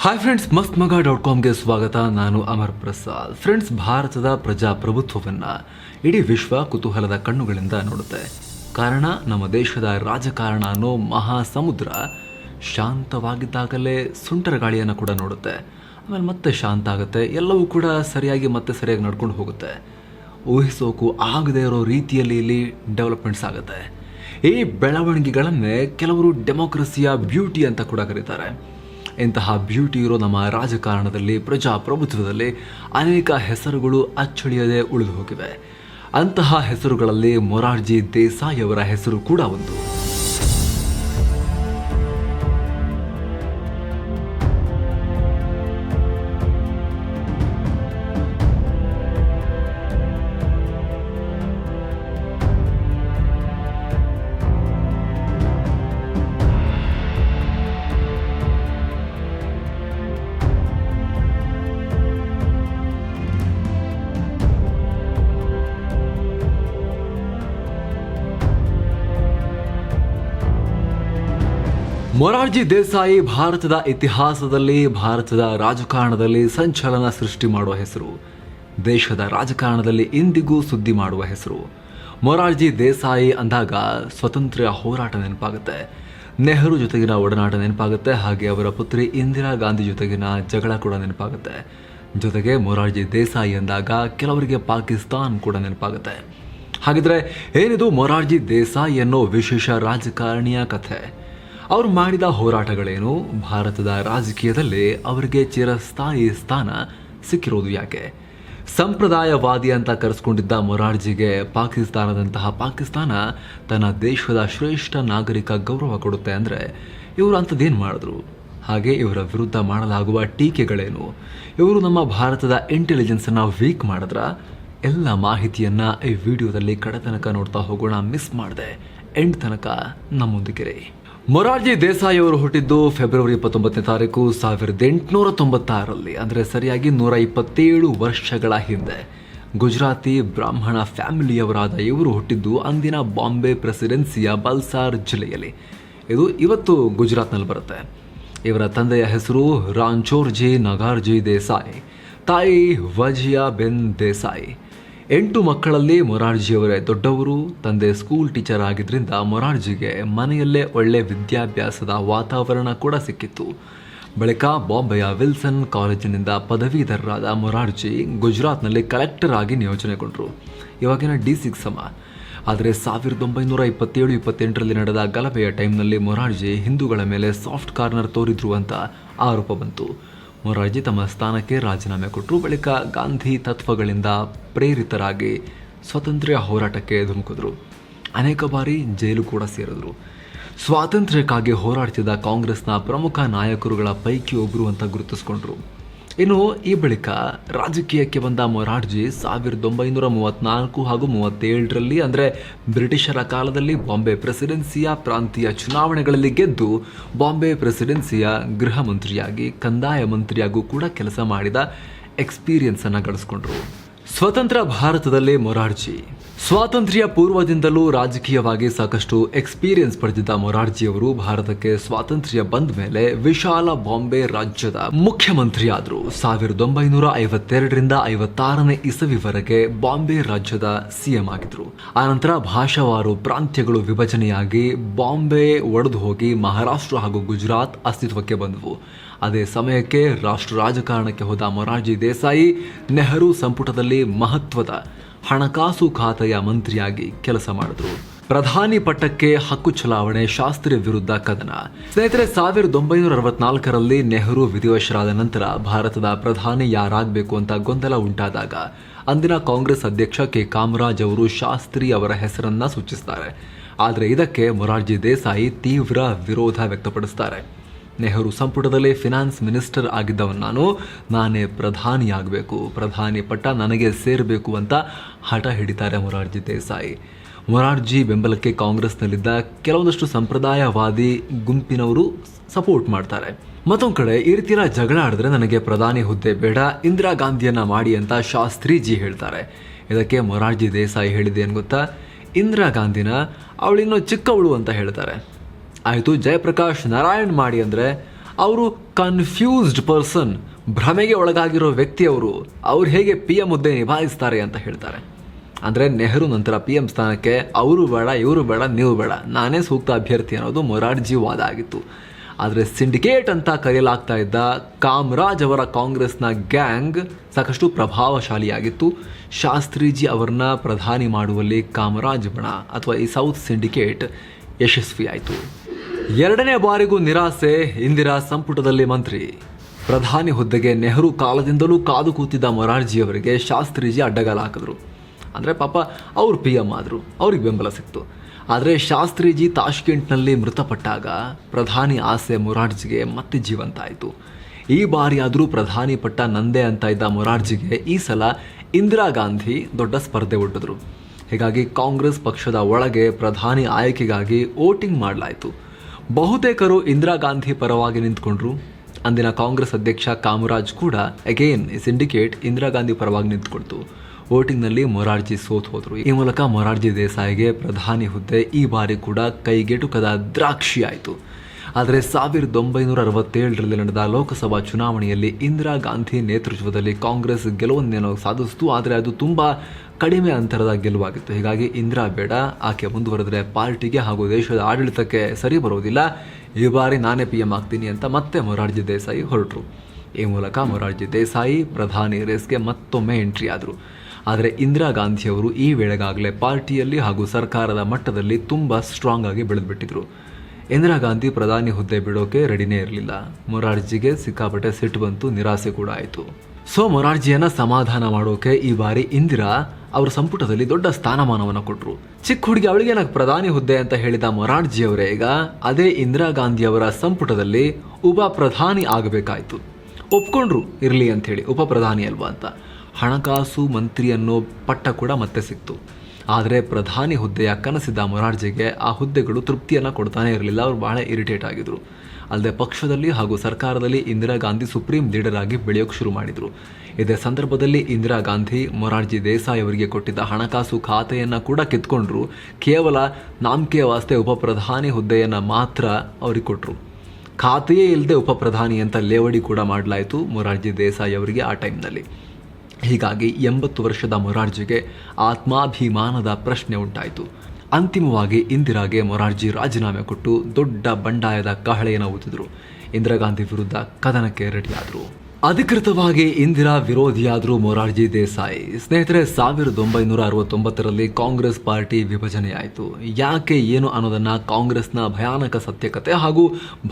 Hi friends ಮಸ್ತ್ ಮಗ dot ಕಾಮ್ಗೆ ಸ್ವಾಗತ. ನಾನು ಅಮರ್ ಪ್ರಸಾದ್. ಫ್ರೆಂಡ್ಸ್ ಭಾರತದ ಪ್ರಜಾಪ್ರಭುತ್ವವನ್ನು ಇಡೀ ವಿಶ್ವ ಕುತೂಹಲದ ಕಣ್ಣುಗಳಿಂದ ನೋಡುತ್ತೆ. ಕಾರಣ, ನಮ್ಮ ದೇಶದ ರಾಜಕಾರಣ ಅನ್ನೋ ಮಹಾ ಸಮುದ್ರ ಶಾಂತವಾಗಿದ್ದಾಗಲೇ ಸುಂಟರ ಗಾಳಿಯನ್ನು ಕೂಡ ನೋಡುತ್ತೆ. ಆಮೇಲೆ ಮತ್ತೆ ಶಾಂತ ಆಗುತ್ತೆ. ಎಲ್ಲವೂ ಕೂಡ ಸರಿಯಾಗಿ ಮತ್ತೆ ಸರಿಯಾಗಿ ನಡ್ಕೊಂಡು ಹೋಗುತ್ತೆ. ಊಹಿಸೋಕು ಆಗದೇ ಇರೋ ರೀತಿಯಲ್ಲಿ ಇಲ್ಲಿ ಡೆವಲಪ್ಮೆಂಟ್ಸ್ ಆಗುತ್ತೆ. ಈ ಬೆಳವಣಿಗೆಗಳನ್ನೇ ಕೆಲವರು ಡೆಮೋಕ್ರಸಿಯ ಬ್ಯೂಟಿ ಅಂತ ಕೂಡ ಕರೀತಾರೆ. ಇಂತಹ ಬ್ಯೂಟಿ ಇರೋ ನಮ್ಮ ರಾಜಕಾರಣದಲ್ಲಿ, ಪ್ರಜಾಪ್ರಭುತ್ವದಲ್ಲಿ ಅನೇಕ ಹೆಸರುಗಳು ಅಚ್ಚಳಿಯದೆ ಉಳಿದು ಹೋಗಿವೆ ಅಂತಹ ಹೆಸರುಗಳಲ್ಲಿ ಮೊರಾರ್ಜಿ ದೇಸಾಯಿ ಅವರ ಹೆಸರು ಕೂಡ ಒಂದು. ಮೊರಾರ್ಜಿ ದೇಸಾಯಿ ಭಾರತದ ಇತಿಹಾಸದಲ್ಲಿ, ಭಾರತದ ರಾಜಕಾರಣದಲ್ಲಿ ಸಂಚಲನ ಸೃಷ್ಟಿ ಮಾಡುವ ಹೆಸರು, ದೇಶದ ರಾಜಕಾರಣದಲ್ಲಿ ಇಂದಿಗೂ ಸುದ್ದಿ ಮಾಡುವ ಹೆಸರು. ಮೊರಾರ್ಜಿ ದೇಸಾಯಿ ಅಂದಾಗ ಸ್ವತಂತ್ರ ಹೋರಾಟ ನೆನಪಾಗುತ್ತೆ. ನೆಹರು ಜೊತೆಗಿನ ಒಡನಾಟ ನೆನಪಾಗುತ್ತೆ, ಹಾಗೆ ಅವರ ಪುತ್ರಿ ಇಂದಿರಾ ಗಾಂಧಿ ಜೊತೆಗಿನ ಜಗಳ ಕೂಡ ನೆನಪಾಗುತ್ತೆ. ಜೊತೆಗೆ ಮೊರಾರ್ಜಿ ದೇಸಾಯಿ ಅಂದಾಗ ಕೆಲವರಿಗೆ ಪಾಕಿಸ್ತಾನ್ ಕೂಡ ನೆನಪಾಗುತ್ತೆ. ಹಾಗಿದ್ರೆ ಏನಿದು ಮೊರಾರ್ಜಿ ದೇಸಾಯಿ ಅನ್ನೋ ವಿಶೇಷ ರಾಜಕಾರಣಿಯ ಕಥೆ? ಅವರು ಮಾಡಿದ ಹೋರಾಟಗಳೇನು? ಭಾರತದ ರಾಜಕೀಯದಲ್ಲಿ ಅವರಿಗೆ ಚಿರಸ್ಥಾಯಿ ಸ್ಥಾನ ಸಿಕ್ಕಿರೋದು ಯಾಕೆ? ಸಂಪ್ರದಾಯವಾದಿ ಅಂತ ಕರೆಸ್ಕೊಂಡಿದ್ದ ಮೊರಾರ್ಜಿಗೆ ಪಾಕಿಸ್ತಾನದಂತಹ ಪಾಕಿಸ್ತಾನ ತನ್ನ ದೇಶದ ಶ್ರೇಷ್ಠ ನಾಗರಿಕ ಗೌರವ ಕೊಡುತ್ತೆ ಅಂದರೆ ಇವರು ಅಂಥದ್ದೇನು ಮಾಡಿದ್ರು? ಹಾಗೆ ಇವರ ವಿರುದ್ಧ ಮಾಡಲಾಗುವ ಟೀಕೆಗಳೇನು? ಇವರು ನಮ್ಮ ಭಾರತದ ಇಂಟೆಲಿಜೆನ್ಸನ್ನು ವೀಕ್ ಮಾಡಿದ್ರ? ಎಲ್ಲ ಮಾಹಿತಿಯನ್ನು ಈ ವಿಡಿಯೋದಲ್ಲಿ ಕಡೆ ತನಕ ನೋಡ್ತಾ ಹೋಗೋಣ ಮಿಸ್ ಮಾಡಿದೆ. ಎಂಡ್ ತನಕ ನಮ್ಮೊಂದಿಗಿರಿ. ಮೊರಾರ್ಜಿ ದೇಸಾಯಿ ಅವರು ಹುಟ್ಟಿದ್ದು ಫೆಬ್ರವರಿ ಇಪ್ಪತ್ತೊಂಬತ್ತನೇ ತಾರೀಕು ಸಾವಿರದ ಎಂಟುನೂರ ತೊಂಬತ್ತಾರರಲ್ಲಿ, ಅಂದರೆ ಸರಿಯಾಗಿ ನೂರ ಇಪ್ಪತ್ತೇಳು ವರ್ಷಗಳ ಹಿಂದೆ. ಗುಜರಾತಿ ಬ್ರಾಹ್ಮಣ ಫ್ಯಾಮಿಲಿಯವರಾದ ಇವರು ಹುಟ್ಟಿದ್ದು ಅಂದಿನ ಬಾಂಬೆ ಪ್ರೆಸಿಡೆನ್ಸಿಯ ಬಲ್ಸಾರ್ ಜಿಲ್ಲೆಯಲ್ಲಿ. ಇದು ಇವತ್ತು ಗುಜರಾತ್ನಲ್ಲಿ ಬರುತ್ತೆ. ಇವರ ತಂದೆಯ ಹೆಸರು ರಾಂಚೋರ್ಜಿ ನಗಾರ್ಜಿ ದೇಸಾಯಿ, ತಾಯಿ ವಜಿಯಾ ಬೆನ್ ದೇಸಾಯಿ. ಎಂಟು ಮಕ್ಕಳಲ್ಲಿ ಮೊರಾರ್ಜಿಯವರೇ ದೊಡ್ಡವರು, ತಂದೆ ಸ್ಕೂಲ್ ಟೀಚರ್ ಆಗಿದ್ದರಿಂದ ಮೊರಾರ್ಜಿಗೆ ಮನೆಯಲ್ಲೇ ಒಳ್ಳೆ ವಿದ್ಯಾಭ್ಯಾಸದ ವಾತಾವರಣ ಕೂಡ ಸಿಕ್ಕಿತ್ತು. ಬಳಿಕ ಬಾಂಬೆಯ ವಿಲ್ಸನ್ ಕಾಲೇಜಿನಿಂದ ಪದವೀಧರರಾದ ಮೊರಾರ್ಜಿ ಗುಜರಾತ್ನಲ್ಲಿ ಕಲೆಕ್ಟರ್ ಆಗಿ ನಿಯೋಜನೆಗೊಂಡರು. ಇವಾಗಿನ ಡಿ ಸಿಕ್ಸ್ ಸಮ. ಆದರೆ ಸಾವಿರದ ಒಂಬೈನೂರ ಇಪ್ಪತ್ತೇಳು, ಇಪ್ಪತ್ತೆಂಟರಲ್ಲಿ ನಡೆದ ಗಲಭೆಯ ಟೈಮ್ನಲ್ಲಿ ಮೊರಾರ್ಜಿ ಹಿಂದೂಗಳ ಮೇಲೆ ಸಾಫ್ಟ್ ಕಾರ್ನರ್ ತೋರಿದ್ರು ಅಂತ ಆರೋಪ ಬಂತು. ಮೊರಾರ್ಜಿ ತಮ್ಮ ಸ್ಥಾನಕ್ಕೆ ರಾಜೀನಾಮೆ ಕೊಟ್ಟರು, ಬಳಿಕ ಗಾಂಧಿ ತತ್ವಗಳಿಂದ ಪ್ರೇರಿತರಾಗಿ ಸ್ವಾತಂತ್ರ್ಯ ಹೋರಾಟಕ್ಕೆ ಧುಮುಕಿದ್ರು. ಅನೇಕ ಬಾರಿ ಜೈಲು ಕೂಡ ಸೇರಿದ್ರು. ಸ್ವಾತಂತ್ರ್ಯಕ್ಕಾಗಿ ಹೋರಾಡ್ತಿದ್ದ ಕಾಂಗ್ರೆಸ್ನ ಪ್ರಮುಖ ನಾಯಕರುಗಳ ಪೈಕಿ ಒಬ್ಬರು ಅಂತ ಗುರುತಿಸ್ಕೊಂಡ್ರು. ಇನ್ನು ಈ ಬಳಿಕ ರಾಜಕೀಯಕ್ಕೆ ಬಂದ ಮೊರಾರ್ಜಿ ಸಾವಿರದ ಒಂಬೈನೂರ ಮೂವತ್ನಾಲ್ಕು ಹಾಗೂ ಮೂವತ್ತೇಳರಲ್ಲಿ ಅಂದರೆ ಬ್ರಿಟಿಷರ ಕಾಲದಲ್ಲಿ ಬಾಂಬೆ ಪ್ರೆಸಿಡೆನ್ಸಿಯ ಪ್ರಾಂತೀಯ ಚುನಾವಣೆಗಳಲ್ಲಿ ಗೆದ್ದು ಬಾಂಬೆ ಪ್ರೆಸಿಡೆನ್ಸಿಯ ಗೃಹ ಮಂತ್ರಿಯಾಗಿ, ಕಂದಾಯ ಮಂತ್ರಿಯಾಗೂ ಕೂಡ ಕೆಲಸ ಮಾಡಿದ ಎಕ್ಸ್ಪೀರಿಯನ್ಸನ್ನು ಗಳಿಸ್ಕೊಂಡ್ರು. ಸ್ವತಂತ್ರ ಭಾರತದಲ್ಲಿ ಮೊರಾರ್ಜಿ ಸ್ವಾತಂತ್ರ್ಯ ಪೂರ್ವದಿಂದಲೂ ರಾಜಕೀಯವಾಗಿ ಸಾಕಷ್ಟು ಎಕ್ಸ್ಪೀರಿಯನ್ಸ್ ಪಡೆದಿದ್ದ ಮೊರಾರ್ಜಿಯವರು ಭಾರತಕ್ಕೆ ಸ್ವಾತಂತ್ರ್ಯ ಬಂದ ಮೇಲೆ ವಿಶಾಲ ಬಾಂಬೆ ರಾಜ್ಯದ ಮುಖ್ಯಮಂತ್ರಿಯಾದರು. ಸಾವಿರದ ಒಂಬೈನೂರ ಐವತ್ತೆರಡರಿಂದ ಐವತ್ತಾರನೇ ಇಸವಿವರೆಗೆ ಬಾಂಬೆ ರಾಜ್ಯದ ಸಿಎಂ ಆಗಿದ್ರು. ಆನಂತರ ಭಾಷಾವಾರು ಪ್ರಾಂತ್ಯಗಳು ವಿಭಜನೆಯಾಗಿ ಬಾಂಬೆ ಒಡೆದು ಹೋಗಿ ಮಹಾರಾಷ್ಟ್ರ ಹಾಗೂ ಗುಜರಾತ್ ಅಸ್ತಿತ್ವಕ್ಕೆ ಬಂದವು. ಅದೇ ಸಮಯಕ್ಕೆ ರಾಷ್ಟ್ರ ರಾಜಕಾರಣಕ್ಕೆ ಹೋದ ಮೊರಾರ್ಜಿ ದೇಸಾಯಿ ನೆಹರು ಸಂಪುಟದಲ್ಲಿ ಮಹತ್ವದ ಹಣಕಾಸು ಖಾತೆಯ ಮಂತ್ರಿಯಾಗಿ ಕೆಲಸ ಮಾಡಿದ್ರು. ಪ್ರಧಾನಿ ಪಟ್ಟಕ್ಕೆ ಹಕ್ಕು ಚಲಾವಣೆ, ಶಾಸ್ತ್ರಿ ವಿರುದ್ಧ ಕದನ. ಸ್ನೇಹಿತರೆ, ಸಾವಿರದ ಒಂಬೈನೂರ ಅರವತ್ನಾಲ್ಕರಲ್ಲಿ ನೆಹರು ವಿಧಿವಶರಾದ ನಂತರ ಭಾರತದ ಪ್ರಧಾನಿ ಯಾರಾಗಬೇಕು ಅಂತ ಗೊಂದಲ ಉಂಟಾದಾಗ ಅಂದಿನ ಕಾಂಗ್ರೆಸ್ ಅಧ್ಯಕ್ಷ ಕೆ. ಕಾಮರಾಜ್ ಅವರು ಶಾಸ್ತ್ರಿ ಅವರ ಹೆಸರನ್ನ ಸೂಚಿಸ್ತಾರೆ. ಆದರೆ ಇದಕ್ಕೆ ಮೊರಾರ್ಜಿ ದೇಸಾಯಿ ತೀವ್ರ ವಿರೋಧ ವ್ಯಕ್ತಪಡಿಸ್ತಾರೆ. ನೆಹರು ಸಂಪುಟದಲ್ಲಿ ಫಿನಾನ್ಸ್ ಮಿನಿಸ್ಟರ್ ಆಗಿದ್ದವನು ನಾನು. ನಾನೇ ಪ್ರಧಾನಿಯಾಗಬೇಕು. ಪ್ರಧಾನಿ ಪಟ್ಟ ನನಗೆ ಸೇರಬೇಕು ಅಂತ ಹಠ ಹಿಡಿತಾರೆ ಮೊರಾರ್ಜಿ ದೇಸಾಯಿ. ಮೊರಾರ್ಜಿ ಬೆಂಬಲಕ್ಕೆ ಕಾಂಗ್ರೆಸ್ನಲ್ಲಿದ್ದ ಕೆಲವೊಂದಷ್ಟು ಸಂಪ್ರದಾಯವಾದಿ ಗುಂಪಿನವರು ಸಪೋರ್ಟ್ ಮಾಡ್ತಾರೆ. ಮತ್ತೊಂದು ಕಡೆ ಈ ರೀತಿಯ ಜಗಳ ಆಡಿದ್ರೆ ನನಗೆ ಪ್ರಧಾನಿ ಹುದ್ದೆ ಬೇಡ, ಇಂದಿರಾ ಗಾಂಧಿಯನ್ನ ಮಾಡಿ ಅಂತ ಶಾಸ್ತ್ರೀಜಿ ಹೇಳ್ತಾರೆ. ಇದಕ್ಕೆ ಮೊರಾರ್ಜಿ ದೇಸಾಯಿ ಹೇಳಿದೆ ಏನು ಗೊತ್ತಾ? ಇಂದಿರಾ ಗಾಂಧಿನ ಅವಳಿನ್ನೂ ಚಿಕ್ಕವಳು ಅಂತ ಹೇಳ್ತಾರೆ. ಆಯಿತು, ಜಯಪ್ರಕಾಶ್ ನಾರಾಯಣ್ ಮಾಡಿ ಅಂದರೆ ಅವರು ಕನ್ಫ್ಯೂಸ್ಡ್ ಪರ್ಸನ್ ಭ್ರಮೆಗೆ ಒಳಗಾಗಿರೋ ವ್ಯಕ್ತಿಯವರು. ಅವ್ರು ಹೇಗೆ ಪಿ ಎಂ ಹುದ್ದೆ ನಿಭಾಯಿಸ್ತಾರೆ ಅಂತ ಹೇಳ್ತಾರೆ. ಅಂದರೆ ನೆಹರು ನಂತರ ಪಿ ಎಂ ಸ್ಥಾನಕ್ಕೆ ಅವರು ಬೇಡ, ಇವರು ಬೇಡ, ನೀವು ಬೇಡ, ನಾನೇ ಸೂಕ್ತ ಅಭ್ಯರ್ಥಿ ಅನ್ನೋದು ಮೊರಾರ್ಜಿ ವಾದ ಆಗಿತ್ತು. ಆದರೆ ಸಿಂಡಿಕೇಟ್ ಅಂತ ಕರೆಯಲಾಗ್ತಾ ಇದ್ದ ಕಾಮರಾಜ್ ಅವರ ಕಾಂಗ್ರೆಸ್ನ ಗ್ಯಾಂಗ್ ಸಾಕಷ್ಟು ಪ್ರಭಾವಶಾಲಿಯಾಗಿತ್ತು. ಶಾಸ್ತ್ರೀಜಿ ಅವರನ್ನ ಪ್ರಧಾನಿ ಮಾಡುವಲ್ಲಿ ಕಾಮರಾಜ್ ಬಣ, ಅಥವಾ ಈ ಸೌತ್ ಸಿಂಡಿಕೇಟ್ ಯಶಸ್ವಿಯಾಯಿತು. ಎರಡನೇ ಬಾರಿಗೂ ನಿರಾಸೆ, ಇಂದಿರಾ ಸಂಪುಟದಲ್ಲಿ ಮಂತ್ರಿ. ಪ್ರಧಾನಿ ಹುದ್ದೆಗೆ ನೆಹರು ಕಾಲದಿಂದಲೂ ಕಾದು ಕೂತಿದ್ದ ಮೊರಾರ್ಜಿ ಅವರಿಗೆ ಶಾಸ್ತ್ರೀಜಿ ಅಡ್ಡಗಾಲ ಹಾಕಿದ್ರು ಅಂದರೆ ಪಾಪ ಅವ್ರು ಪಿ ಎಂ ಆದರು, ಅವ್ರಿಗೆ ಬೆಂಬಲ ಸಿಕ್ತು. ಆದರೆ ಶಾಸ್ತ್ರೀಜಿ ತಾಷ್ಕೆಂಟ್ನಲ್ಲಿ ಮೃತಪಟ್ಟಾಗ ಪ್ರಧಾನಿ ಆಸೆ ಮೊರಾರ್ಜಿಗೆ ಮತ್ತೆ ಜೀವಂತ ಆಯಿತು. ಈ ಬಾರಿ ಆದರೂ ಪ್ರಧಾನಿ ಪಟ್ಟ ನಂದೇ ಅಂತ ಇದ್ದ ಮೊರಾರ್ಜಿಗೆ ಈ ಸಲ ಇಂದಿರಾ ಗಾಂಧಿ ದೊಡ್ಡ ಸ್ಪರ್ಧೆ ಒಡ್ಡಿದ್ರು. ಹೀಗಾಗಿ ಕಾಂಗ್ರೆಸ್ ಪಕ್ಷದ ಒಳಗೆ ಪ್ರಧಾನಿ ಆಯ್ಕೆಗಾಗಿ ವೋಟಿಂಗ್ ಮಾಡಲಾಯಿತು. ಬಹುತೇಕರು ಇಂದಿರಾ ಗಾಂಧಿ ಪರವಾಗಿ ನಿಂತ್ಕೊಂಡ್ರು. ಅಂದಿನ ಕಾಂಗ್ರೆಸ್ ಅಧ್ಯಕ್ಷ ಕಾಮರಾಜ್ ಕೂಡ ಅಗೇನ್ ಈ ಸಿಂಡಿಕೇಟ್ ಇಂದಿರಾ ಗಾಂಧಿ ಪರವಾಗಿ ನಿಂತ್ಕೊಳ್ತು. ವೋಟಿಂಗ್ನಲ್ಲಿ ಮೊರಾರ್ಜಿ ಸೋತ್ ಹೋದರು. ಈ ಮೂಲಕ ಮೊರಾರ್ಜಿ ದೇಸಾಯಿಗೆ ಪ್ರಧಾನಿ ಹುದ್ದೆ ಈ ಬಾರಿ ಕೂಡ ಕೈಗೆಟುಕದ ದ್ರಾಕ್ಷಿ ಆಯಿತು. ಆದರೆ ಸಾವಿರದ ಒಂಬೈನೂರ ಅರವತ್ತೇಳರಲ್ಲಿ ನಡೆದ ಲೋಕಸಭಾ ಚುನಾವಣೆಯಲ್ಲಿ ಇಂದಿರಾ ಗಾಂಧಿ ನೇತೃತ್ವದಲ್ಲಿ ಕಾಂಗ್ರೆಸ್ ಗೆಲುವನ್ನೇನೋ ಸಾಧಿಸಿತು, ಆದರೆ ಅದು ತುಂಬ ಕಡಿಮೆ ಅಂತರದ ಗೆಲುವಾಗಿತ್ತು. ಹೀಗಾಗಿ ಇಂದಿರಾ ಬೇಡ, ಆಕೆ ಮುಂದುವರೆದರೆ ಪಾರ್ಟಿಗೆ ಹಾಗೂ ದೇಶದ ಆಡಳಿತಕ್ಕೆ ಸರಿ ಬರುವುದಿಲ್ಲ. ಈ ಬಾರಿ ನಾನೇ ಪಿ ಎಂ ಆಗ್ತೀನಿ ಅಂತ ಮತ್ತೆ ಮೊರಾರ್ಜಿ ದೇಸಾಯಿ ಹೊರಟರು. ಈ ಮೂಲಕ ಮೊರಾರ್ಜಿ ದೇಸಾಯಿ, ಪ್ರಧಾನಿ ರೇಸ್ಗೆ ಮತ್ತೊಮ್ಮೆ ಎಂಟ್ರಿ ಆದರು. ಆದರೆ ಇಂದಿರಾ ಗಾಂಧಿಯವರು ಈ ವೇಳೆಗಾಗಲೇ ಪಾರ್ಟಿಯಲ್ಲಿ ಹಾಗೂ ಸರ್ಕಾರದ ಮಟ್ಟದಲ್ಲಿ ತುಂಬ ಸ್ಟ್ರಾಂಗ್ ಆಗಿ ಬೆಳೆದುಬಿಟ್ಟಿದ್ರು. ಇಂದಿರಾ ಗಾಂಧಿ ಪ್ರಧಾನಿ ಹುದ್ದೆ ಬಿಡೋಕೆ ರೆಡಿನೇ ಇರಲಿಲ್ಲ. ಮೊರಾರ್ಜಿಗೆ ಸಿಕ್ಕಾಪಟ್ಟೆ ಸಿಟ್ಟು ಬಂತು, ನಿರಾಸೆ ಕೂಡ ಆಯಿತು. ಸೊ, ಮೊರಾರ್ಜಿಯನ್ನ ಸಮಾಧಾನ ಮಾಡೋಕೆ ಈ ಬಾರಿ ಇಂದಿರಾ ಅವ್ರ ಸಂಪುಟದಲ್ಲಿ ದೊಡ್ಡ ಸ್ಥಾನಮಾನವನ್ನು ಕೊಟ್ಟರು ಚಿಕ್ಕ ಹುಡುಗಿ ಅವಳಿಗೆ ನನಗೆ ಪ್ರಧಾನಿ ಹುದ್ದೆ ಅಂತ ಹೇಳಿದ ಮೊರಾರ್ಜಿ ಅವರೇ ಈಗ, ಅದೇ ಇಂದಿರಾ ಗಾಂಧಿ ಅವರ ಸಂಪುಟದಲ್ಲಿ ಉಪ ಪ್ರಧಾನಿ ಆಗಬೇಕಾಯ್ತು. ಒಪ್ಕೊಂಡ್ರು, ಇರಲಿ ಹೇಳಿ ಉಪ ಪ್ರಧಾನಿ ಅಲ್ವಾ ಅಂತ. ಹಣಕಾಸು ಮಂತ್ರಿ ಅನ್ನೋ ಪಟ್ಟ ಕೂಡ ಮತ್ತೆ ಸಿಕ್ತು. ಆದರೆ ಪ್ರಧಾನಿ ಹುದ್ದೆಯ ಕನಸಿದ್ದ ಮೊರಾರ್ಜಿಗೆ ಆ ಹುದ್ದೆಗಳು ತೃಪ್ತಿಯನ್ನು ಕೊಡ್ತಾನೆ ಇರಲಿಲ್ಲ. ಅವರು ಬಹಳ ಇರಿಟೇಟ್ ಆಗಿದ್ರು. ಅಲ್ಲದೆ ಪಕ್ಷದಲ್ಲಿ ಹಾಗೂ ಸರ್ಕಾರದಲ್ಲಿ ಇಂದಿರಾ ಗಾಂಧಿ ಸುಪ್ರೀಂ ಲೀಡರ್ ಆಗಿ ಬೆಳೆಯೋಕೆ ಶುರು ಮಾಡಿದರು. ಇದೇ ಸಂದರ್ಭದಲ್ಲಿ ಇಂದಿರಾ ಗಾಂಧಿ, ಮೊರಾರ್ಜಿ ದೇಸಾಯಿ ಅವರಿಗೆ ಕೊಟ್ಟಿದ್ದ ಹಣಕಾಸು ಖಾತೆಯನ್ನು ಕೂಡ ಕಿತ್ಕೊಂಡ್ರು. ಕೇವಲ ನಾಮಕೆಯ ವಾಸ್ತೆ ಉಪಪ್ರಧಾನಿ ಹುದ್ದೆಯನ್ನು ಮಾತ್ರ ಅವ್ರಿಗೆ ಕೊಟ್ಟರು ಖಾತೆಯೇ ಇಲ್ಲದೆ ಉಪಪ್ರಧಾನಿ ಅಂತ ಲೇವಡಿ ಕೂಡ ಮಾಡಲಾಯಿತು ಮೊರಾರ್ಜಿ ದೇಸಾಯಿ ಅವರಿಗೆ ಆ ಟೈಮ್ನಲ್ಲಿ ಹೀಗಾಗಿ ಎಂಬತ್ತು ವರ್ಷದ ಮೊರಾರ್ಜಿಗೆ ಆತ್ಮಾಭಿಮಾನದ ಪ್ರಶ್ನೆ ಉಂಟಾಯಿತು. ಅಂತಿಮವಾಗಿ ಇಂದಿರಾಗೆ ಮೊರಾರ್ಜಿ ರಾಜೀನಾಮೆ ಕೊಟ್ಟು ದೊಡ್ಡ ಬಂಡಾಯದ ಕಹಳೆಯನ್ನು ಊತಿದ್ರು. ಇಂದಿರಾ ಗಾಂಧಿ ವಿರುದ್ಧ ಕದನಕ್ಕೆ ರೆಡಿಯಾದರು. ಅಧಿಕೃತವಾಗಿ ಇಂದಿರಾ ವಿರೋಧಿಯಾದರೂ ಮೊರಾರ್ಜಿ ದೇಸಾಯಿ. ಸ್ನೇಹಿತರೆ, ಸಾವಿರದ ಒಂಬೈನೂರ ಅರವತ್ತೊಂಬತ್ತರಲ್ಲಿ ಕಾಂಗ್ರೆಸ್ ಪಾರ್ಟಿ ವಿಭಜನೆಯಾಯಿತು. ಯಾಕೆ ಏನು ಅನ್ನೋದನ್ನ ಕಾಂಗ್ರೆಸ್ನ ಭಯಾನಕ ಸತ್ಯಕತೆ ಹಾಗೂ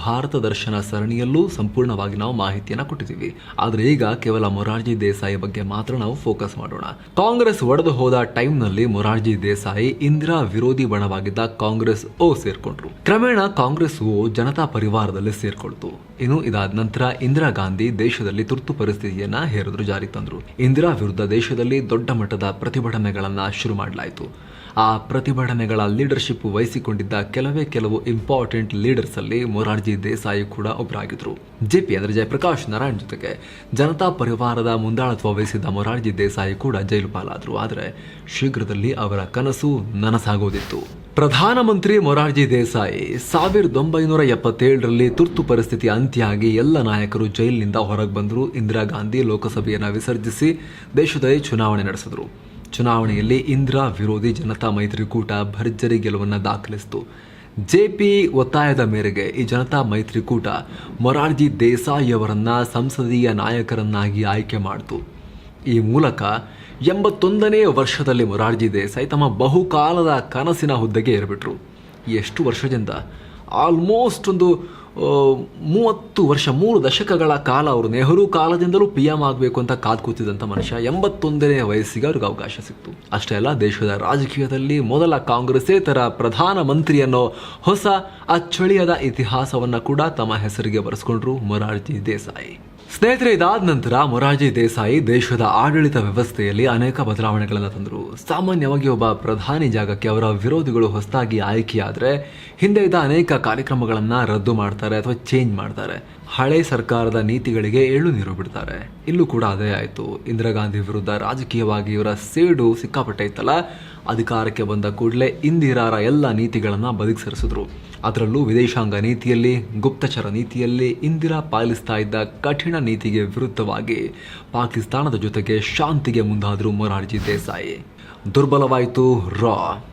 ಭಾರತ ದರ್ಶನ ಸರಣಿಯಲ್ಲೂ ಸಂಪೂರ್ಣವಾಗಿ ನಾವು ಮಾಹಿತಿಯನ್ನು ಕೊಟ್ಟಿದ್ದೀವಿ. ಆದರೆ ಈಗ ಕೇವಲ ಮೊರಾರ್ಜಿ ದೇಸಾಯಿ ಬಗ್ಗೆ ಮಾತ್ರ ನಾವು ಫೋಕಸ್ ಮಾಡೋಣ. ಕಾಂಗ್ರೆಸ್ ಒಡೆದು ಹೋದ ಟೈಮ್ನಲ್ಲಿ ಮೊರಾರ್ಜಿ ದೇಸಾಯಿ ಇಂದಿರಾ ವಿರೋಧಿ ಬಣವಾಗಿದ್ದ ಕಾಂಗ್ರೆಸ್ ಓ ಸೇರ್ಕೊಂಡ್ರು. ಕ್ರಮೇಣ ಕಾಂಗ್ರೆಸ್ ಓ ಜನತಾ ಪರಿವಾರದಲ್ಲಿ ಸೇರ್ಕೊಳ್ತು. ಇನ್ನು ಇದಾದ ನಂತರ ಇಂದಿರಾ ಗಾಂಧಿ ದೇಶದಲ್ಲಿ ತುರ್ತು ಪರಿಸ್ಥಿತಿಯನ್ನ ಹೇರಿದ್ರು ಜಾರಿ ತಂದ್ರು. ಇಂದಿರಾ ವಿರುದ್ಧ ದೇಶದಲ್ಲಿ ದೊಡ್ಡ ಮಟ್ಟದ ಪ್ರತಿಭಟನೆಗಳನ್ನ ಶುರು ಮಾಡಲಾಯಿತು. ಆ ಪ್ರತಿಭಟನೆಗಳ ಲೀಡರ್ಶಿಪ್ ವಹಿಸಿಕೊಂಡಿದ್ದ ಕೆಲವೇ ಕೆಲವು ಇಂಪಾರ್ಟೆಂಟ್ ಲೀಡರ್ಸ್ ಅಲ್ಲಿ ಮೊರಾರ್ಜಿ ದೇಸಾಯಿ ಕೂಡ ಒಬ್ಬರಾಗಿದ್ರು ಜೆಪಿ ಅಂದ್ರೆ ಜಯಪ್ರಕಾಶ್ ನಾರಾಯಣ್ ಜೊತೆಗೆ. ಜನತಾ ಪರಿವಾರದ ಮುಂದಾಳತ್ವ ವಹಿಸಿದ್ದ ಮೊರಾರ್ಜಿ ದೇಸಾಯಿ ಕೂಡ ಜೈಲು ಪಾಲಾದ್ರು ಆದರೆ ಶೀಘ್ರದಲ್ಲಿ ಅವರ ಕನಸು ನನಸಾಗೋದಿತ್ತು. ಪ್ರಧಾನಮಂತ್ರಿ ಮೊರಾರ್ಜಿ ದೇಸಾಯಿ ಸಾವಿರದ ಒಂಬೈನೂರ ಎಪ್ಪತ್ತೇಳರಲ್ಲಿ ತುರ್ತು ಪರಿಸ್ಥಿತಿ ಅಂತ್ಯ ಆಗಿ ಎಲ್ಲ ನಾಯಕರು ಜೈಲಿನಿಂದ ಹೊರಗೆ ಬಂದರು. ಇಂದಿರಾ ಗಾಂಧಿ ಲೋಕಸಭೆಯನ್ನು ವಿಸರ್ಜಿಸಿ ದೇಶದಲ್ಲಿ ಚುನಾವಣೆ ನಡೆಸಿದರು. ಚುನಾವಣೆಯಲ್ಲಿ ಇಂದಿರಾ ವಿರೋಧಿ ಜನತಾ ಮೈತ್ರಿಕೂಟ ಭರ್ಜರಿ ಗೆಲುವನ್ನು ದಾಖಲಿಸಿತು. ಜೆಪಿ ಒತ್ತಾಯದ ಮೇರೆಗೆ ಈ ಜನತಾ ಮೈತ್ರಿಕೂಟ ಮೊರಾರ್ಜಿ ದೇಸಾಯಿ ಅವರನ್ನ ಸಂಸದೀಯ ನಾಯಕರನ್ನಾಗಿ ಆಯ್ಕೆ ಮಾಡಿತು. ಈ ಮೂಲಕ ಎಂಬತ್ತೊಂದನೇ ವರ್ಷದಲ್ಲಿ ಮೊರಾರ್ಜಿ ದೇಸಾಯಿ ತಮ್ಮ ಬಹುಕಾಲದ ಕನಸಿನ ಹುದ್ದೆಗೆ ಏರ್ಬಿಟ್ರು. ಎಷ್ಟು ವರ್ಷದಿಂದ? ಆಲ್ಮೋಸ್ಟ್ ಒಂದು ಮೂವತ್ತು ವರ್ಷ, ಮೂರು ದಶಕಗಳ ಕಾಲ ಅವರು ನೆಹರು ಕಾಲದಿಂದಲೂ ಪಿ ಎಂ ಆಗಬೇಕು ಅಂತ ಕಾದು ಕೂತಿದ್ದಂಥ ಮನುಷ್ಯ ಎಂಬತ್ತೊಂದನೇ ವಯಸ್ಸಿಗೆ ಅವ್ರಿಗೆ ಅವಕಾಶ ಸಿಕ್ತು. ಅಷ್ಟೇ ಅಲ್ಲ, ದೇಶದ ರಾಜಕೀಯದಲ್ಲಿ ಮೊದಲ ಕಾಂಗ್ರೆಸ್ಸೇತರ ಪ್ರಧಾನಮಂತ್ರಿ ಅನ್ನೋ ಹೊಸ ಅಚ್ಚಳಿಯದ ಇತಿಹಾಸವನ್ನು ಕೂಡ ತಮ್ಮ ಹೆಸರಿಗೆ ಬರೆಸ್ಕೊಂಡ್ರು ಮೊರಾರ್ಜಿ ದೇಸಾಯಿ. ಸ್ನೇಹಿತರೆ, ಇದಾದ ನಂತರ ಮೊರಾರ್ಜಿ ದೇಸಾಯಿ ದೇಶದ ಆಡಳಿತ ವ್ಯವಸ್ಥೆಯಲ್ಲಿ ಅನೇಕ ಬದಲಾವಣೆಗಳನ್ನು ತಂದರು. ಸಾಮಾನ್ಯವಾಗಿ ಒಬ್ಬ ಪ್ರಧಾನಿ ಜಾಗಕ್ಕೆ ಅವರ ವಿರೋಧಿಗಳು ಹೊಸದಾಗಿ ಆಯ್ಕೆಯಾದರೆ, ಹಿಂದೆ ಇದ್ದ ಅನೇಕ ಕಾರ್ಯಕ್ರಮಗಳನ್ನು ರದ್ದು ಮಾಡ್ತಾರೆ ಅಥವಾ ಚೇಂಜ್ ಮಾಡ್ತಾರೆ. ಹಳೆ ಸರ್ಕಾರದ ನೀತಿಗಳಿಗೆ ಏಳು ನೀರು ಬಿಡ್ತಾರೆ. ಇಲ್ಲೂ ಕೂಡ ಅದೇ ಆಯಿತು. ಇಂದಿರಾ ಗಾಂಧಿ ವಿರುದ್ಧ ರಾಜಕೀಯವಾಗಿ ಇವರ ಸೇಡು ಸಿಕ್ಕಾಪಟ್ಟೆ ಇತ್ತಲ್ಲ, ಅಧಿಕಾರಕ್ಕೆ ಬಂದ ಕೂಡಲೇ ಇಂದಿರಾರ ಎಲ್ಲ ನೀತಿಗಳನ್ನು ಬದುಕಿಸರಿಸಿದ್ರು ಅದರಲ್ಲೂ ವಿದೇಶಾಂಗ ನೀತಿಯಲ್ಲಿ, ಗುಪ್ತಚರ ನೀತಿಯಲ್ಲಿ ಇಂದಿರಾ ಪಾಲಿಸ್ತಾ ಇದ್ದ ಕಠಿಣ ನೀತಿಗೆ ವಿರುದ್ಧವಾಗಿ ಪಾಕಿಸ್ತಾನದ ಜೊತೆಗೆ ಶಾಂತಿಗೆ ಮುಂದಾದರು ಮೊರಾರ್ಜಿ ದೇಸಾಯಿ. ದುರ್ಬಲವಾಯಿತು, ರಾ.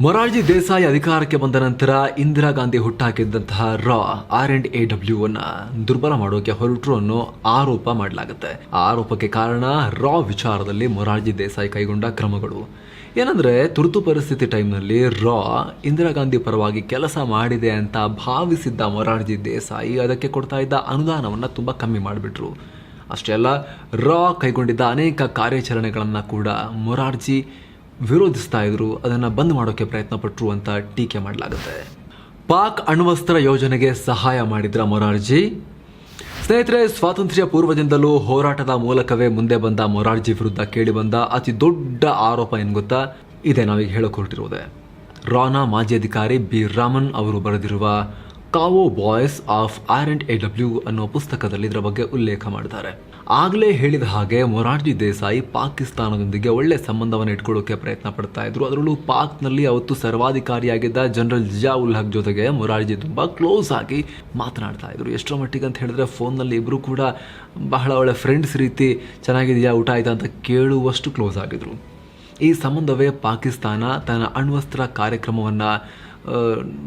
ಮೊರಾರ್ಜಿ ದೇಸಾಯಿ ಅಧಿಕಾರಕ್ಕೆ ಬಂದ ನಂತರ ಇಂದಿರಾ ಗಾಂಧಿ ಹುಟ್ಟಾಕಿದ್ದಂತಹ ರಾ ಆರ್ ಎಂಡ್ ಎ ಡಬ್ಲ್ಯೂ ಅನ್ನ ದುರ್ಬಲ ಮಾಡೋಕೆ ಹೊರಟರು ಅನ್ನೋ ಆರೋಪ ಮಾಡಲಾಗುತ್ತೆ. ಆರೋಪಕ್ಕೆ ಕಾರಣ ರಾ ವಿಚಾರದಲ್ಲಿ ಮೊರಾರ್ಜಿ ದೇಸಾಯಿ ಕೈಗೊಂಡ ಕ್ರಮಗಳು. ಏನಂದ್ರೆ, ತುರ್ತು ಪರಿಸ್ಥಿತಿ ಟೈಮ್ನಲ್ಲಿ ರಾ ಇಂದಿರಾ ಗಾಂಧಿ ಪರವಾಗಿ ಕೆಲಸ ಮಾಡಿದೆ ಅಂತ ಭಾವಿಸಿದ್ದ ಮೊರಾರ್ಜಿ ದೇಸಾಯಿ ಅದಕ್ಕೆ ಕೊಡ್ತಾ ಇದ್ದ ಅನುದಾನವನ್ನು ತುಂಬ ಕಮ್ಮಿ ಮಾಡಿಬಿಟ್ರು. ಅಷ್ಟೇ ಅಲ್ಲ, ರಾ ಕೈಗೊಂಡಿದ್ದ ಅನೇಕ ಕಾರ್ಯಾಚರಣೆಗಳನ್ನು ಕೂಡ ಮೊರಾರ್ಜಿ ವಿರೋಧಿಸ್ತಾ ಇದ್ರು, ಅದನ್ನು ಬಂದ್ ಮಾಡೋಕ್ಕೆ ಪ್ರಯತ್ನ ಪಟ್ಟರು ಅಂತ ಟೀಕೆ ಮಾಡಲಾಗುತ್ತೆ. ಪಾಕ್ ಅಣ್ವಸ್ತ್ರ ಯೋಜನೆಗೆ ಸಹಾಯ ಮಾಡಿದ್ರ ಮೊರಾರ್ಜಿ. ಸ್ನೇಹಿತರೆ, ಸ್ವಾತಂತ್ರ್ಯ ಪೂರ್ವದಿಂದಲೂ ಹೋರಾಟದ ಮೂಲಕವೇ ಮುಂದೆ ಬಂದ ಮೊರಾರ್ಜಿ ವಿರುದ್ಧ ಕೇಳಿಬಂದ ಅತಿ ದೊಡ್ಡ ಆರೋಪ ಏನು ಗೊತ್ತಾ? ಇದೆ ನಾವೀಗ ಹೇಳಕ್ ಹೊರಟಿರುವುದೇ ರಾನಾ ಮಾಜಿ ಅಧಿಕಾರಿ ಬಿ ರಾಮನ್ ಅವರು ಬರೆದಿರುವ Kao boys of R and A W ಅನ್ನೋ ಪುಸ್ತಕದಲ್ಲಿ ಇದರ ಬಗ್ಗೆ ಉಲ್ಲೇಖ ಮಾಡಿದ್ದಾರೆ ಆಗಲೇ ಹೇಳಿದ ಹಾಗೆ ಮೊರಾರ್ಜಿ ದೇಸಾಯಿ ಪಾಕಿಸ್ತಾನದೊಂದಿಗೆ ಒಳ್ಳೆ ಸಂಬಂಧವನ್ನು ಇಟ್ಕೊಳ್ಳೋಕೆ ಪ್ರಯತ್ನ ಪಡ್ತಾ ಇದ್ರು. ಅದರಲ್ಲೂ ಪಾಕ್ನಲ್ಲಿ ಅವತ್ತು ಸರ್ವಾಧಿಕಾರಿಯಾಗಿದ್ದ ಜನರಲ್ ಜಿಯಾ ಉಲ್ ಹಕ್ ಜೊತೆಗೆ ಮೊರಾರ್ಜಿ ತುಂಬ ಕ್ಲೋಸ್ ಆಗಿ ಮಾತನಾಡ್ತಾ ಇದ್ರು. ಎಷ್ಟರ ಮಟ್ಟಿಗೆ ಅಂತ ಹೇಳಿದ್ರೆ ಫೋನ್ನಲ್ಲಿ ಇಬ್ಬರು ಕೂಡ ಬಹಳ ಒಳ್ಳೆ ಫ್ರೆಂಡ್ಸ್ ರೀತಿ ಚೆನ್ನಾಗಿದೆಯಾ, ಊಟ ಆಯ್ತಾ ಅಂತ ಕೇಳುವಷ್ಟು ಕ್ಲೋಸ್ ಆಗಿದ್ರು. ಈ ಸಂಬಂಧವೇ ಪಾಕಿಸ್ತಾನ ತನ್ನ ಅಣ್ವಸ್ತ್ರ ಕಾರ್ಯಕ್ರಮವನ್ನು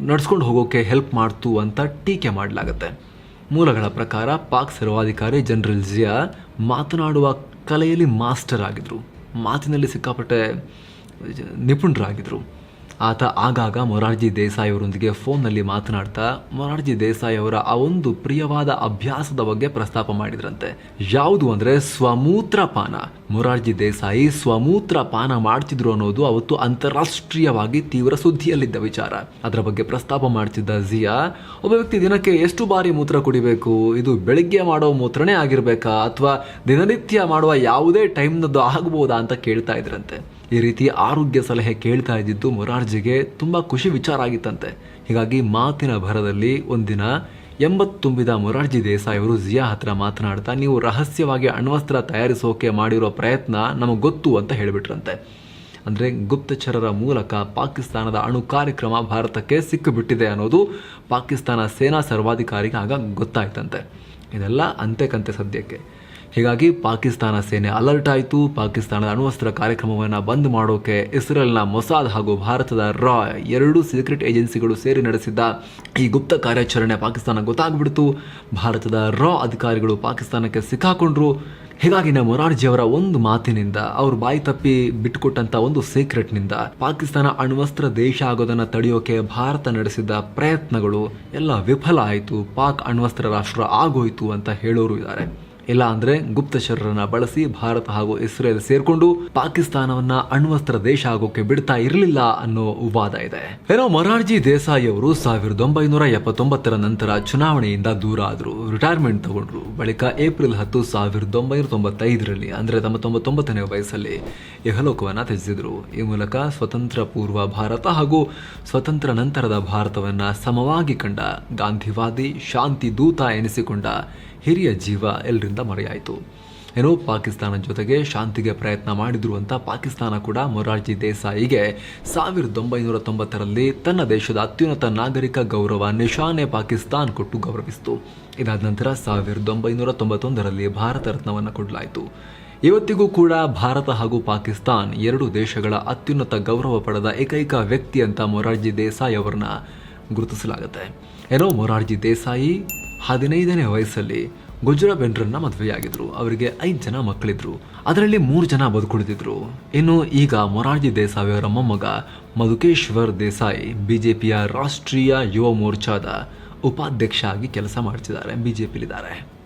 ನಡ್ಸ್ಕೊಂಡು ಹೋಗೋಕೆ ಹೆಲ್ಪ್ ಮಾಡ್ತು ಅಂತ ಟೀಕೆ ಮಾಡಲಾಗುತ್ತೆ. ಮೂಲಗಳ ಪ್ರಕಾರ ಪಾಕ್ ಸರ್ವಾಧಿಕಾರಿ ಜನರಲ್ ಜಿಯಾ ಮಾತನಾಡುವ ಕಲೆಯಲ್ಲಿ ಮಾಸ್ಟರ್ ಆಗಿದ್ದರು ಮಾತಿನಲ್ಲಿ ಸಿಕ್ಕಾಪಟ್ಟೆ ನಿಪುಣರಾಗಿದ್ದರು ಆತ ಆಗಾಗ ಮೊರಾರ್ಜಿ ದೇಸಾಯಿ ಅವರೊಂದಿಗೆ ಫೋನ್ನಲ್ಲಿ ಮಾತನಾಡ್ತಾ, ಮೊರಾರ್ಜಿ ದೇಸಾಯಿ ಅವರ ಆ ಒಂದು ಪ್ರಿಯವಾದ ಅಭ್ಯಾಸದ ಬಗ್ಗೆ ಪ್ರಸ್ತಾಪ ಮಾಡಿದ್ರಂತೆ. ಯಾವುದು ಅಂದರೆ ಸ್ವಮೂತ್ರ ಪಾನ. ಮೊರಾರ್ಜಿ ದೇಸಾಯಿ ಸ್ವಮೂತ್ರ ಪಾನ ಮಾಡ್ತಿದ್ರು ಅನ್ನೋದು ಅವತ್ತು ಅಂತಾರಾಷ್ಟ್ರೀಯವಾಗಿ ತೀವ್ರ ಸುದ್ದಿಯಲ್ಲಿದ್ದ ವಿಚಾರ. ಅದರ ಬಗ್ಗೆ ಪ್ರಸ್ತಾಪ ಮಾಡ್ತಿದ್ದ ಜಿಯಾ ಒಬ್ಬ ವ್ಯಕ್ತಿ ದಿನಕ್ಕೆ ಎಷ್ಟು ಬಾರಿ ಮೂತ್ರ ಕುಡಿಬೇಕು? ಇದು ಬೆಳಿಗ್ಗೆ ಮಾಡೋ ಮೂತ್ರನೇ ಆಗಿರಬೇಕಾ? ಅಥವಾ ದಿನನಿತ್ಯ ಮಾಡುವ ಯಾವುದೇ ಟೈಮ್ನದ್ದು ಆಗಬಹುದಾ ಅಂತ ಕೇಳ್ತಾ ಇದ್ರಂತೆ. ಈ ರೀತಿ ಆರೋಗ್ಯ ಸಲಹೆ ಕೇಳ್ತಾ ಇದ್ದಿದ್ದು ಮೊರಾರ್ಜಿಗೆ ತುಂಬ ಖುಷಿ ವಿಚಾರ ಆಗಿತ್ತಂತೆ. ಹೀಗಾಗಿ ಮಾತಿನ ಭರದಲ್ಲಿ ಒಂದಿನ ಎಂಬತ್ತು ತುಂಬಿದ ಮೊರಾರ್ಜಿ ದೇಸಾಯಿ ಅವರು ಜಿಯಾ ಹತ್ರ ಮಾತನಾಡ್ತಾ, ನೀವು ರಹಸ್ಯವಾಗಿ ಅಣ್ವಸ್ತ್ರ ತಯಾರಿಸೋಕೆ ಮಾಡಿರೋ ಪ್ರಯತ್ನ ನಮಗೆ ಗೊತ್ತು ಅಂತ ಹೇಳಿಬಿಟ್ರಂತೆ. ಅಂದರೆ ಗುಪ್ತಚರರ ಮೂಲಕ ಪಾಕಿಸ್ತಾನದ ಅಣು ಕಾರ್ಯಕ್ರಮ ಭಾರತಕ್ಕೆ ಸಿಕ್ಕಿಬಿಟ್ಟಿದೆ ಅನ್ನೋದು ಪಾಕಿಸ್ತಾನ ಸೇನಾ ಸರ್ವಾಧಿಕಾರಿಗೆ ಆಗ ಗೊತ್ತಾಯ್ತಂತೆ. ಇದೆಲ್ಲ ಅಂತೆ ಕಂತೆ ಸದ್ಯಕ್ಕೆ. ಹೀಗಾಗಿ ಪಾಕಿಸ್ತಾನ ಸೇನೆ ಅಲರ್ಟ್ ಆಯಿತು. ಪಾಕಿಸ್ತಾನದ ಅಣ್ವಸ್ತ್ರ ಕಾರ್ಯಕ್ರಮವನ್ನು ಬಂದ್ ಮಾಡೋಕೆ ಇಸ್ರೇಲ್ನ ಮೊಸಾದ್ ಹಾಗೂ ಭಾರತದ ರಾ ಎರಡು ಸೀಕ್ರೆಟ್ ಏಜೆನ್ಸಿಗಳು ಸೇರಿ ನಡೆಸಿದ್ದ ಈ ಗುಪ್ತ ಕಾರ್ಯಾಚರಣೆ ಪಾಕಿಸ್ತಾನ ಗೊತ್ತಾಗ್ಬಿಡ್ತು. ಭಾರತದ ರಾ ಅಧಿಕಾರಿಗಳು ಪಾಕಿಸ್ತಾನಕ್ಕೆ ಸಿಕ್ಕಾಕೊಂಡ್ರು. ಹೀಗಾಗಿ ನಮ್ಮ ಮೊರಾರ್ಜಿಯವರ ಒಂದು ಮಾತಿನಿಂದ ಅವ್ರ ಬಾಯಿ ತಪ್ಪಿ ಬಿಟ್ಟುಕೊಟ್ಟಂತ ಒಂದು ಸೀಕ್ರೆಟ್ನಿಂದ ಪಾಕಿಸ್ತಾನ ಅಣ್ವಸ್ತ್ರ ದೇಶ ಆಗೋದನ್ನ ತಡೆಯೋಕೆ ಭಾರತ ನಡೆಸಿದ ಪ್ರಯತ್ನಗಳು ಎಲ್ಲ ವಿಫಲ ಆಯಿತು. ಪಾಕ್ ಅಣ್ವಸ್ತ್ರ ರಾಷ್ಟ್ರ ಆಗೋಯ್ತು ಅಂತ ಹೇಳೋರು ಇದ್ದಾರೆ ಇಲ್ಲ ಅಂದ್ರೆ ಗುಪ್ತಚರರನ್ನ ಬಳಸಿ ಭಾರತ ಹಾಗೂ ಇಸ್ರೇಲ್ ಸೇರ್ಕೊಂಡು ಪಾಕಿಸ್ತಾನವನ್ನ ಅಣ್ವಸ್ತ್ರ ದೇಶ ಆಗೋಕೆ ಬಿಡ್ತಾ ಇರಲಿಲ್ಲ ಅನ್ನೋ ವಾದ ಇದೆ. ಏನೋ ಮೊರಾರ್ಜಿ ದೇಸಾಯಿ ಅವರು ಸಾವಿರದ ಒಂಬೈನೂರ ಎಪ್ಪತ್ತೊಂಬತ್ತರ ನಂತರ ಚುನಾವಣೆಯಿಂದ ದೂರ ಆದ್ರು. ರಿಟೈರ್ಮೆಂಟ್ ತಗೊಂಡ್ರು. ಬಳಿಕ ಏಪ್ರಿಲ್ ಹತ್ತು ಸಾವಿರದ ಒಂಬೈನೂರ ತೊಂಬತ್ತೈದರಲ್ಲಿ, ಅಂದ್ರೆ ತಮ್ಮ ತೊಂಬತ್ತೊಂಬತ್ತನೇ ವಯಸ್ಸಲ್ಲಿ ಯಹಲೋಕವನ್ನ ತ್ಯಜಿಸಿದ್ರು. ಈ ಮೂಲಕ ಸ್ವತಂತ್ರ ಪೂರ್ವ ಭಾರತ ಹಾಗೂ ಸ್ವತಂತ್ರ ನಂತರದ ಭಾರತವನ್ನ ಸಮವಾಗಿ ಕಂಡ ಗಾಂಧಿವಾದಿ ಶಾಂತಿ ದೂತ ಎನಿಸಿಕೊಂಡ ಹಿರಿಯ ಜೀವ ಎಲ್ಲರಿಂದ ಮರೆಯಾಯಿತು. ಏನೋ ಪಾಕಿಸ್ತಾನ ಜೊತೆಗೆ ಶಾಂತಿಗೆ ಪ್ರಯತ್ನ ಮಾಡಿದ್ರು ಅಂತ ಪಾಕಿಸ್ತಾನ ಕೂಡ ಮೊರಾರ್ಜಿ ದೇಸಾಯಿಗೆ ಸಾವಿರದ ಒಂಬೈನೂರ ತೊಂಬತ್ತರಲ್ಲಿ ತನ್ನ ದೇಶದ ಅತ್ಯುನ್ನತ ನಾಗರಿಕ ಗೌರವ ನಿಶಾನೆ ಪಾಕಿಸ್ತಾನ್ ಕೊಟ್ಟು ಗೌರವಿಸಿತು. ಇದಾದ ನಂತರ ಸಾವಿರದ ಒಂಬೈನೂರ ತೊಂಬತ್ತೊಂದರಲ್ಲಿ ಭಾರತ ರತ್ನವನ್ನು ಕೊಡಲಾಯಿತು. ಇವತ್ತಿಗೂ ಕೂಡ ಭಾರತ ಹಾಗೂ ಪಾಕಿಸ್ತಾನ್ ಎರಡು ದೇಶಗಳ ಅತ್ಯುನ್ನತ ಗೌರವ ಪಡೆದ ಏಕೈಕ ವ್ಯಕ್ತಿ ಅಂತ ಮೊರಾರ್ಜಿ ದೇಸಾಯಿ ಅವರನ್ನ ಗುರುತಿಸಲಾಗುತ್ತೆ. ಏನೋ ಮೊರಾರ್ಜಿ ದೇಸಾಯಿ ಹದಿನೈದನೇ ವಯಸ್ಸಲ್ಲಿ ಗುಜ್ರಾ ಬೆನ್ರನ್ನ ಮದುವೆಯಾಗಿದ್ರು ಅವರಿಗೆ ಐದು ಜನ ಮಕ್ಕಳಿದ್ರು. ಅದರಲ್ಲಿ ಮೂರು ಜನ ಬದುಕುಳಿದಿದ್ರು. ಇನ್ನು ಈಗ ಮೊರಾರ್ಜಿ ದೇಸಾಯಿ ಅವರ ಮೊಮ್ಮಗ ಮಧುಕೇಶ್ವರ್ ದೇಸಾಯಿ ಬಿಜೆಪಿಯ ರಾಷ್ಟ್ರೀಯ ಯುವ ಮೋರ್ಚಾದ ಉಪಾಧ್ಯಕ್ಷ ಆಗಿ ಕೆಲಸ ಮಾಡ್ತಿದ್ದಾರೆ ಬಿಜೆಪಿಲಿದ್ದಾರೆ